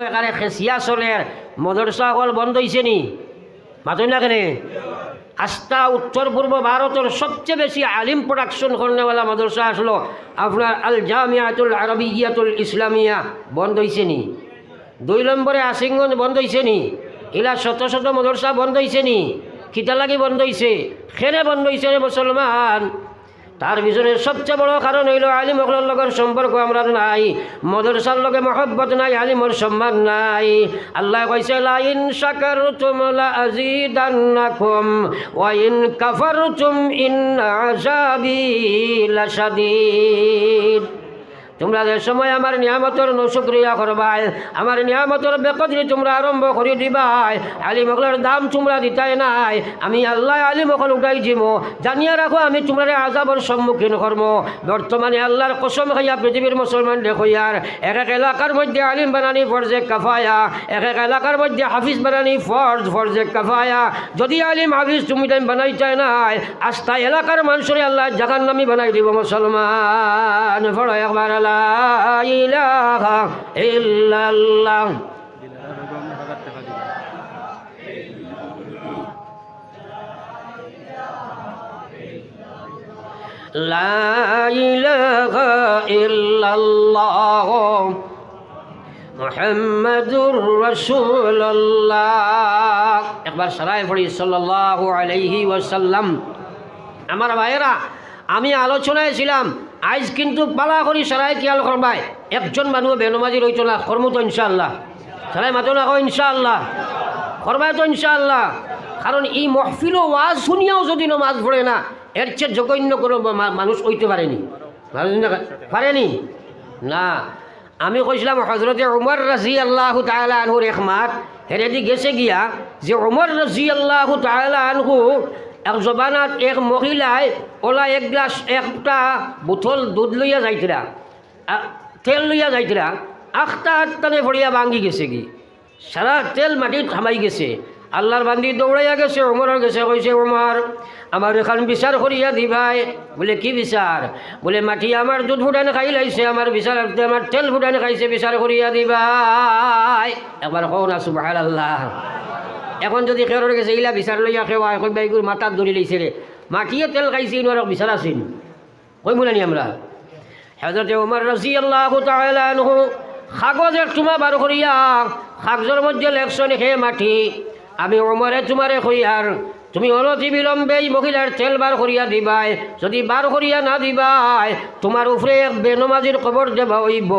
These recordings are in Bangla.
এখানে খেসিয়া চলের। মদরসা হল বন্ধ হয়েছে নি? মাতই না কেনে? আস্থা উত্তর পূর্ব ভারতের সবচেয়ে বেশি আলিম প্রোডাকশন করনেওয়ালা মাদ্রাসা আসলো। আপনার আল জামিয়াতুল আরবিয়াতুল ইসলামিয়া বন্ধ হয়েছে নি? দুই নম্বরে আসিংগঞ্জ বন্ধ হয়েছে নি? ইলা শত শত মাদ্রাসা বন্ধ হয়েছে নি? খিতা লাগি বন্ধ হয়েছে খেনে বন্ধ হয়েছে রে মুসলমান? তার পিছনে সবচেয়ে বড় কারণ হইল আলিম অকলের লগের সম্পর্ক আমরা নাই। মদরসার লগে মহব্বত নাই, আলিমর সম্মান নাই। আল্লাহ কইছে, লাইন শাকারতুম লাযিদান্নাকুম ওয়াইন ইন কাফারতুম ইন আযাবি লাশাদীদ। তোমরা যে সময় আমার নিয়ামতর নশুক্রিয়া করবাই, আমার নিয়ামতর বেকদরি তোমরা আরম্ভ করে দিবাই আলী মকলের দাম তোমরা দিতাই নাই। আমি আল্লাহ আলী মকল উঠাই দিব, জানিয়ে রাখো আমি তোমরা আজাবর সম্মুখীন কর্ম বর্তমানে আল্লাহর কসম খাইয়া পৃথিবীর মুসলমান দেখইয়ার এক এক এলাকার মধ্যে আলিম বানানি ফরজে কাফায়া, এক এক এলাকার মধ্যে হাফিজ বানানি ফরজ, ফরজে কাফায়া। যদি আলিম হাফিজ তুমি টাইম বানাই চাই নাই, আস্থা এলাকার মানুষের আল্লাহ জাগান নামি বানাই দিব মুসলমান। ফড়ো একবার লা ইলাহা ইল্লাল্লাহ। লা ইলাহা ইল্লাল্লাহ। মুহাম্মাদুর রাসূলুল্লাহ। একবার সরাই পড়ি, সাল্লাল্লাহু আলাইহি ওয়াসাল্লাম। আমার ভাইয়েরা, আমি আলোচনায় ছিলাম আজ কিন্তু পালা করি সারাই খেয়াল করবাই একজন মানুষ বেনমাজি রইত না কর্ম তো ইনশাআল্লাহ। সারাই মাতো না কো ইনশাআল্লাহ। করবাই তো ইনশাআল্লাহ। কারণ এই মহফিল ওয়াজ শুনিয়াও যদি নমাজ পড়ে না এর চেয়ে জঘন্য কোনো মানুষ হইতে পারেনি পারেনি না। আমি কইছিলাম হজরতে উমর রাজি আল্লাহ তালা আনহুর এক মাত হেরেদি গেছে গিয়া যে উমর রাজি আল্লাহ আনহু এক জবানাত এক মহিলায় ওলা এক গ্লাস একটা বোতল দুধ লইয়া যাইতরা। তেল লইয়া যাইতরা। আখটা আটটানে ভরিয়া ভাঙ্গি গেছে কি সারা তেল মাটিত থামাই গেছে। আল্লাহর বান্দি দৌড়াইয়া গেছে ওমরের গেছে কইছে ওমর আমার এখান বিচার করিয়া দিবাই বলে, কি বিচার বলে, মাটি আমার দুধ ফুটানে খাই লাইছে আমার বিচার আমার তেল ফুটানে খাইছে বিচার করিয়া দিবাই একবার কও না সুবাহ আল্লাহ এখন যদি কেউর গেছে, ইলা বিচার লইয়া কেউ এখন বাইগুর মাথাত ধরি লইছে রে মাটিয়ে তেল খাইছে ইনার বিচার আছিল। কই মুলানি আমরা? হজরতে উমর রাজি আল্লাহ তালু কাগজ এক তোমা বার করিয়া কাগজের মধ্যে লেখছন হে মাটি? আমি ওমরে তোমারে কইয়ার তুমি অনতি বিলম্বে এই মহিলার তেল বার করিয়া দিবাই। যদি বার করিয়া না দিবাই, তোমার উপরে বেনমাজির কবর দেবা হইব।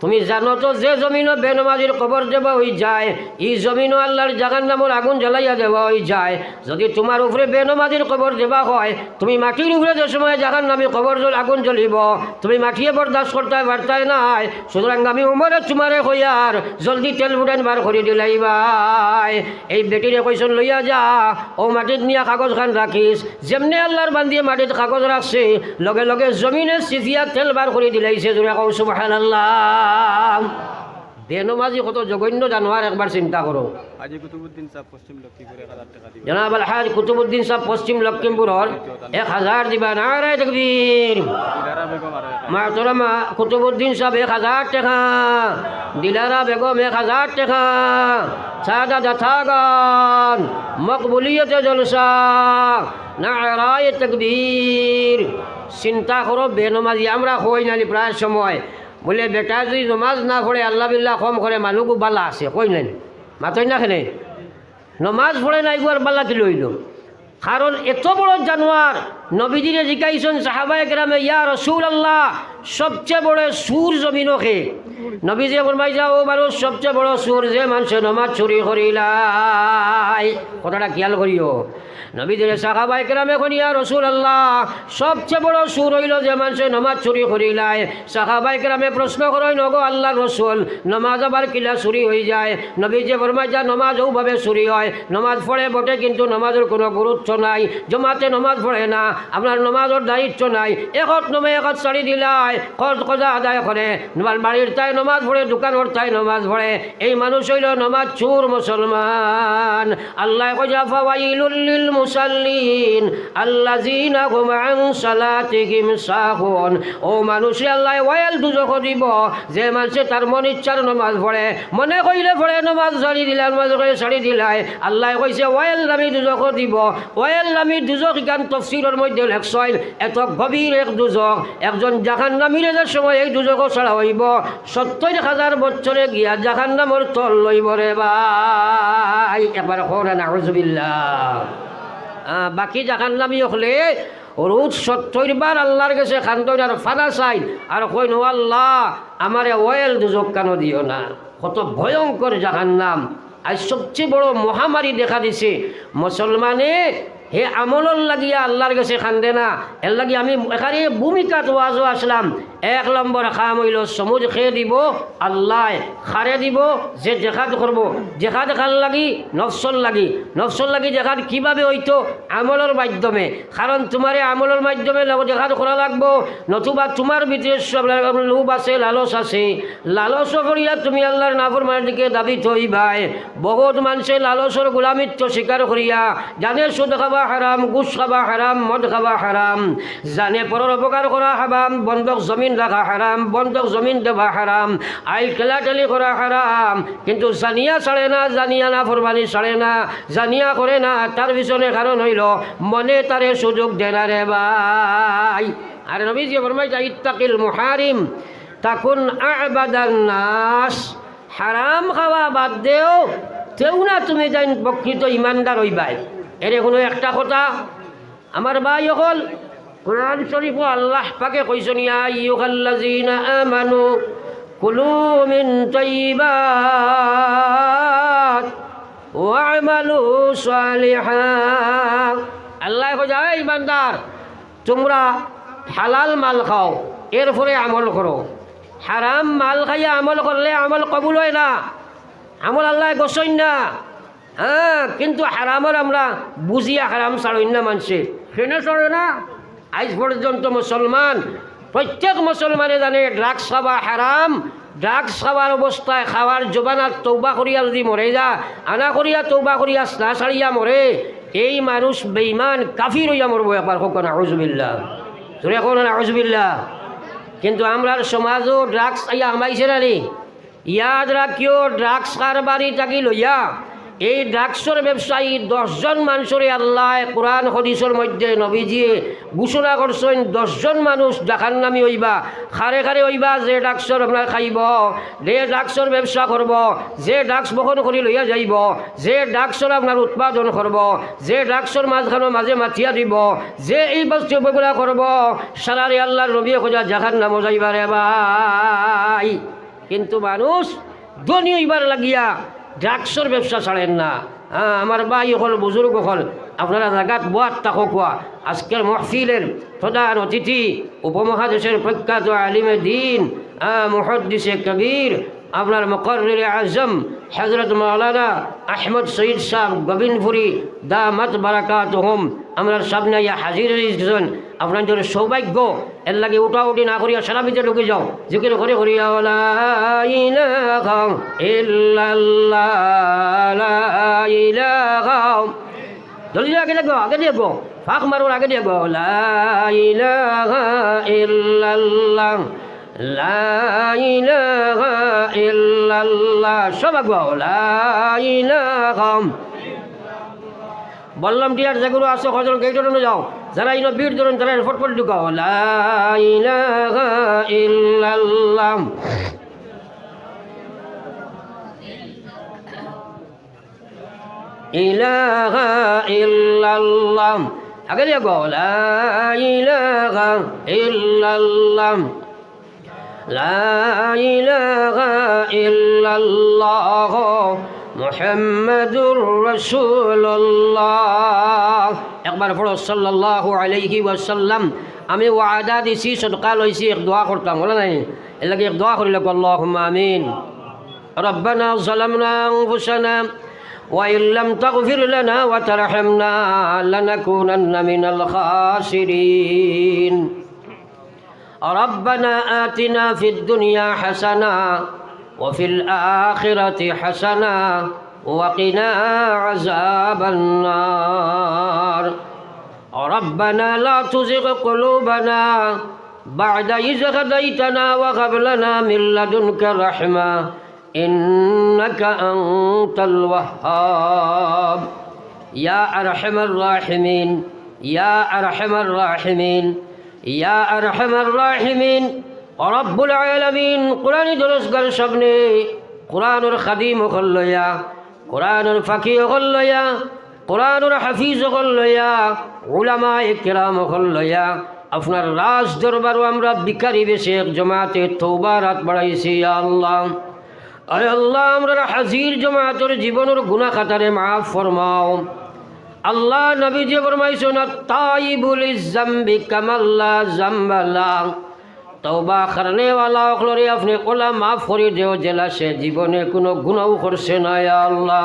তুমি জানো তো যে জমিনও বেনমাজির কবর দেবা হই যায়, এই জমিনও আল্লাহর জাগান নামর আগুন জ্বালাইয়া দেওয়া হই যায়। যদি তোমার উপরে বেনমাজির কবর দেবা হয়, তুমি মাটির উপরে যে সময় জাগান নামে কবর জল আগুন জ্বলিব, তুমি মাটিয়ে বরদাস্ত করতে পারতাই নাই। সুতরাং আমি উমরে তোমারে কইয়ার জলদি তেল ফুটান বার করে দিলাই ভাই এই বেটিরে কইসন লইয়া যা, ও মাটিত নিয়া কাগজ খান রাখিস। যেমনি আল্লাহর বান্দিয়ে মাটিত কাগজ রাখছে, লগে লগে জমিনে সিফিয়া তেল বার করে দিলাইছে জোরে কৌ সুবহান আল্লাহ বেনমাজি কত জঘন্য জানোয়ার একবার চিন্তা করো। জনাব আলহাজ কুতুবুদ্দিন সাহেব পশ্চিম লক্ষিমপুরের এক হাজার দিবা। নারায় তকবীর মাহতরমা কুতুবুদ্দিন সাহেব এক হাজার টাকা। দিলারা বেগম এক হাজার টাকা। সাদা যথাগান মকবুলিয়তে জলসা নারায় তকবীর চিন্তা করো বেনমাজি আমরা হই নালি প্রায় সময়। বলে, বেটা, যদি নমাজ না পড়ে, আল্লাহ বিল্লাহ কম করে মানুষও বালা আছে, কই নাই মাতই না খেলে? নমাজ পড়ে নাই গুয়ার বালাতে কি লইল। কারণ এত বড় জানোয়ার, নবীজিরে জিকাইছেন সাহাবায় গ্রামে ইয়া রসুল আল্লাহ সবচেয়ে বড় সুর জমিনকে নবীজি ফরমাই যাও, মানুষ সবচেয়ে বড় সুর যে মানুষে নমাজ চুরি করিলাই। কথাটা খেয়াল করিও। নবীজিরে সাহাবায় গ্রামে এখন রসুল আল্লাহ সবচেয়ে বড় সুর হইল যে মানুষে নমাজ চুরি করিলাই। সাহাবাই গ্রামে প্রশ্ন করই, নগো আল্লাহ রসুল, নমাজ আবার কিলা চুরি হয়ে যায়? নবীজি ফরমাই যা নমাজ ওভাবে চুরি হয়। নমাজ পড়ে বটে, কিন্তু নমাজের কোনো গুরুত্ব নাই। জমাতে নমাজ পড়ে না, আপনার নমাজের দায়িত্ব নাই। একত নমে একত চারি দিলাই কত কজা আদায় করে। বাড়ির তাই নমাজ পড়ে, দোকান হরতায় নমাজ পড়ে। এই মানুষ হইল নমাজ চুর মুসলমান। আল্লাহ ফাওয়াইলুল মুসাল্লিন। আল্লাযিনা হুম সালাতিহিম সাহুন। ও মানুষে, আল্লাহ ওয়াইল দুজখ দিব যে মানুষে তার মন ইচ্ছার নমাজ পড়ে, মনে কইলে পড়ে, নমাজ ছাড়ি দিলা, নমাজ করে ছাড়ি দিলাই। আল্লাহ কইছে, ওয়াইল নামি দুজখ দিব ওয়াইল নামি দুজখ ইকান তফসিরের মধ্যে লেখছইল এত গভীর এক দুজক। একজন জাহান নামিরে সময় এই দুজখ ছাড়া হইব। সত্তর হাজার বছরে গিয়া জাহান নামর তল লইব রে ভাই। এবার নাউজুবিল্লাহ। আহ, বাকি জাহান নামি হলে রোজ সত্তর বার আল্লাহর কাছে খান্তর আর ফানা চাই আর কইন আল্লাহ আমারে ওয়েল দুজক কেন দিও না? কত ভয়ঙ্কর জাহান নাম। আজ সবচেয়ে বড় মহামারী দেখা দিছে। মুসলমানে হে আমলর লাগিয়া আল্লাহর কাছে খান্দে না। এর লাগি আমি এখানে ভূমিকাত ওয়াজও আসলাম। এক নম্বর খাম হইল সমুজ খেয়ে দিব, আল্লাহ খারে দিব, যে জেখাত করব। জেখাত খান লাগি, নফসল লাগি। নফসল লাগি জেখাত কীভাবে হইতো? আমলের মাধ্যমে। কারণ তোমারে আমলের মাধ্যমে জেখাত করা লাগবো। নতুবা তোমার ভিতরে লোভ আছে, লালস আছে। লালস করিয়া তুমি আল্লাহর নাফরমানের দিকে দাবি থইবাই। বহুত মানুষে লালসর গোলামিত্ব স্বীকার করিয়া জানে সুদ খাবা হারাম গুস খাবা হারাম, মদ খাবা হারাম। জানে পরের অপকার করা হারাম, বন্ধক জমিন রাখা হারাম, বন্ধক জমিন দেওয়া হারাম, আইল ঠেলাঠেলি করা হারাম। কিন্তু জানিয়া ছাড়ে না, জানিয়া না, ফরমানি ছাড়ে না, জানিয়া করে না, তার পিছনে কারণ হইল, মনে তারে সুযোগ দেনা রে ভাই। আর নবীজি ফরমাইতা ইত্তাকিল মুহারিম, তাকুন আবাদান নাস। হারাম খাওয়া বাদ দেও তেও না তুমি যাই প্রকৃত ইমানদার হইবাই। এর কোনো একটা কথা, আমার ভাই হল কোরআন শরীফ আল্লাহ পাকে কইছেন ইয়া আইয়ুহাল্লাযীনা আমানু কুলু মিন তাইয়্যিবাত ওয়া'মালু সালিহা আল্লাহ কইছে এই ইমানদার, তোমরা হালাল মাল খাও, এরপরে আমল করো। হারাম মাল খাইয়া আমল করলে আমল কবুল হয় না, আমল আল্লাহ গোসইন না। হ্যাঁ কিন্তু হারামর আমরা বুঝিয়া হারাম ছাড়ই না মানছে সেনে চড়ে না? আজ পর্যন্ত মুসলমান। প্রত্যেক মুসলমানে জানে ড্রাগস খাওয়া হারাম। ড্রাগস খাওয়ার অবস্থায় খাওয়ার জোবানার তৌবা করিয়া যদি মরে যা, আনা করিয়া তৌবা করিয়া স্না ছাড়িয়া মরে, এই মানুষ বেইমান কাফির হইয়া মরবো একবার হোক না হজবিল্লা তোর এখন না হজবিল্লা কিন্তু আমরার সমাজও ড্রাগস আইয়া আমাইছে না রে। ইয়াদ রাখিও ড্রাগস কারবারি থাকি লইয়া। এই ড্রাগসর ব্যবসায়ী দশজন মানুষরে আল্লাহ কোরআন হদিসর মধ্যে নবীজিয়ে ঘোষণা করছেন, দশজন মানুষ দেখার নামি হইবা। খারে খারে হইবা যে ড্রাগসর আপনার খাইব, যে ড্রাগসর ব্যবসা করব, যে ড্রাগস বহন করে লইয়া যাইব, যে ড্রাগসর আপনার উৎপাদন করব, যে ড্রাগসর মাঝখানো মাঝে মাথিয়া দিব, যে এই বস্তুগুলা করব, সারারে আল্লাহর নবী খোঁজা জাহার নামো যাইবারে ভাই। কিন্তু মানুষ ধনী হইবার লাগিয়া ড্রাগসর ব্যবসা ছাড়েন না। হ্যাঁ আমার ভাই হল, বুজুর্গ হল, আপনারা জাগাত বোয়াত তাকো কোয়া আজকের মহফিলের প্রধান অতিথি, উপমহাদেশের প্রখ্যাত আলিমে দিন হ্যাঁ মুহদ্দিসে কবির আপনার মকর্রে আজম হজরত মৌলানা আহমদ সঈদ সাহ গোবিন্দপুরি, দামাত বারাকাত হোম আমরা সামনে ইয়া হাজির হয়েছেন আপনাদের সৌভাগ্য। এর লাগে উঠা উঠি না করিয়া সারা ভিতরে ঢুকে যাও। জিকির করে করিয়া জলদি আগে দেখো আগে দেখো। ফাঁক মারোর আগে দেখো, লা ইলাহা ইল্লাল্লাহ। বললাম টিয়ার যেগুলো আছে কজন গেটে যাও। যারা ইনো বীর ধরুন তারা ফটফট ঢুকাও। লা ইলাহা ইল্লাল্লাহ। ইলাহা ইল্লাল্লাহ। আগে গো লা ইলাহা ইল্লাল্লাহ। লা ইলাহা ইল্লাল্লাহ মুহাম্মাদুর রাসূলুল্লাহ একবার পড়ো সাল্লাল্লাহু আলাইহি ওয়াসাল্লাম আমি ওয়াদা দিছি সদকা লইছি এক দোয়া করতাম বলে নাই এর লাগে এক দোয়া করিলে আল্লাহুম্মা আমিন ربنا ظلمنا أنفسنا وإن لم تغفر لنا وترحمنا لنكونن من الخاسرين ربنا آتنا في الدنيا حسنة وفي الآخرة حسنة وقنا عذاب النار. ربنا لا تزغ قلوبنا بعد إذ هديتنا وهب لنا من لدنك رحمة إنك أنت الوهاب. يا أرحم الراحمين يا أرحم الراحمين. ইয়া আর হেমার রাহিমিন অরব্বুল আয়ালামিন কোরআনী জলসগার সামনে কোরআনুর খাদিম অকল লয়া কোরআনুর ফাঁকি অকল লয়া কোরআনুর হাফিজ অকল লয়া ওলামা একরাম অকল লয়া আপনার রাজ দরবারও আমরা বিকারি বেশে এক জমাতে তৌবার হাত বাড়াইছি আল্লাহ। আল্লাহ, আমরা হাজির জমাতর জীবনের গুণা খাতারে মাফ ফরমাও। আল্লাহ নবী যে তাই তাইবুল জাম্বি কামাল্লা জাম্বালা। তওবা করনে ওয়ালা ওখলরে আপনি ওলা মাফ করে দেও জেলা সে জীবনে কোনো গুনাহ করছে না আল্লাহ।